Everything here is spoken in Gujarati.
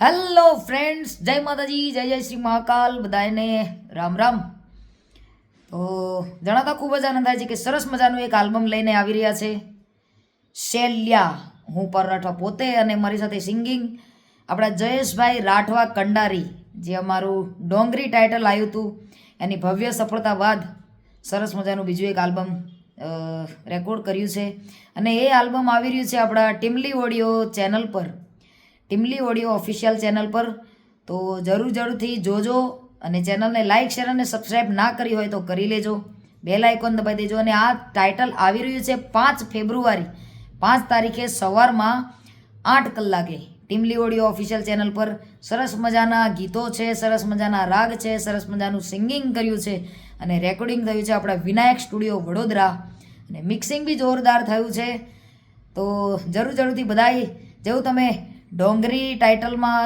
હેલો ફ્રેન્ડ્સ જય માતાજી, જય જય શ્રી મહાકાલ. બધાને રામ રામ. તો જણાતા ખૂબ જ આનંદ થાય છે કે સરસ મજાનું એક આલ્બમ લઈને આવી રહ્યા છે. શૈલ્યા, હું પર રાઠવા પોતે અને મારી સાથે સિંગિંગ. આપણા જયેશભાઈ રાઠવા કંડારી, જે અમારું ડોંગરી ટાઇટલ આવ્યું હતું, એની ભવ્ય સફળતા બાદ સરસ મજાનું બીજું એક આલ્બમ રેકોર્ડ કર્યું છે. અને એ આલ્બમ આવી રહ્યું છે આપણા ટીમલી ઓડિયો ચેનલ પર. ટીમલી ઓડિયો ઓફિશિયલ ચેનલ પર. તો જરૂર જરૂરથી જોજો અને ચેનલને લાઇક શેર અને સબસ્ક્રાઈબ ના કરી હોય તો કરી લેજો. બેલ આઇકોન દબાવી દેજો અને આ ટાઇટલ આવી રહ્યું છે પાંચ ફેબ્રુઆરી. પાંચ તારીખે સવારમાં આઠ કલાકે ટીમલી ઓડિયો ઓફિશિયલ ચેનલ પર. સરસ મજાના ગીતો છે, સરસ મજાના રાગ છે, સરસ મજાનું સિંગિંગ કર્યું છે અને રેકોર્ડિંગ થયું છે આપણા વિનાયક સ્ટુડિયો વડોદરા. અને મિક્સિંગ બી જોરદાર થયું છે. તો જરૂર જરૂરથી બધાય જેવું તમે ડોંગરી ટાઇટલમાં